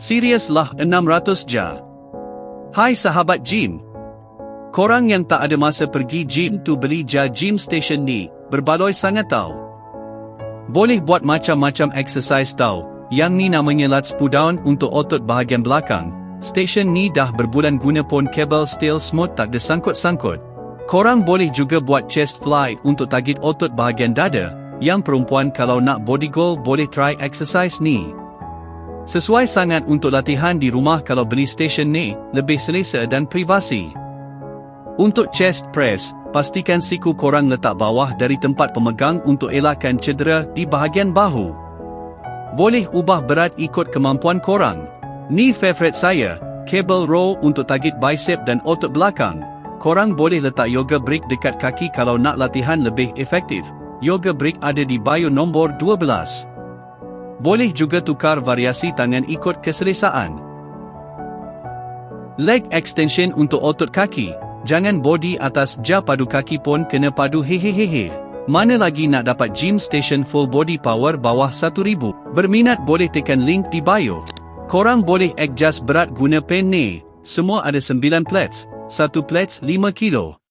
Serius lah 600 ja. Hai sahabat gym. Korang yang tak ada masa pergi gym tu beli ja gym station ni, berbaloi sangat tau. Boleh buat macam-macam exercise tau, yang ni namanya lats down untuk otot bahagian belakang. Station ni dah berbulan guna pun kabel steel smooth tak ada sangkut-sangkut. Korang boleh juga buat chest fly untuk target otot bahagian dada, yang perempuan kalau nak body goal boleh try exercise ni. Sesuai sangat untuk latihan di rumah kalau beli station ni, lebih selesa dan privasi. Untuk chest press, pastikan siku korang letak bawah dari tempat pemegang untuk elakkan cedera di bahagian bahu. Boleh ubah berat ikut kemampuan korang. Ni favourite saya, cable row untuk target bicep dan otot belakang. Korang boleh letak yoga brick dekat kaki kalau nak latihan lebih efektif. Yoga brick ada di bio nombor 12. Boleh juga tukar variasi tangan ikut keselesaan. Leg extension untuk otot kaki. Jangan body atas ja padu kaki pun kena padu hehehehe. Mana lagi nak dapat gym station full body power bawah 1000? Berminat boleh tekan link di bio. Korang boleh adjust berat guna pen ni. Semua ada 9 plates. Satu plates 5 kilo.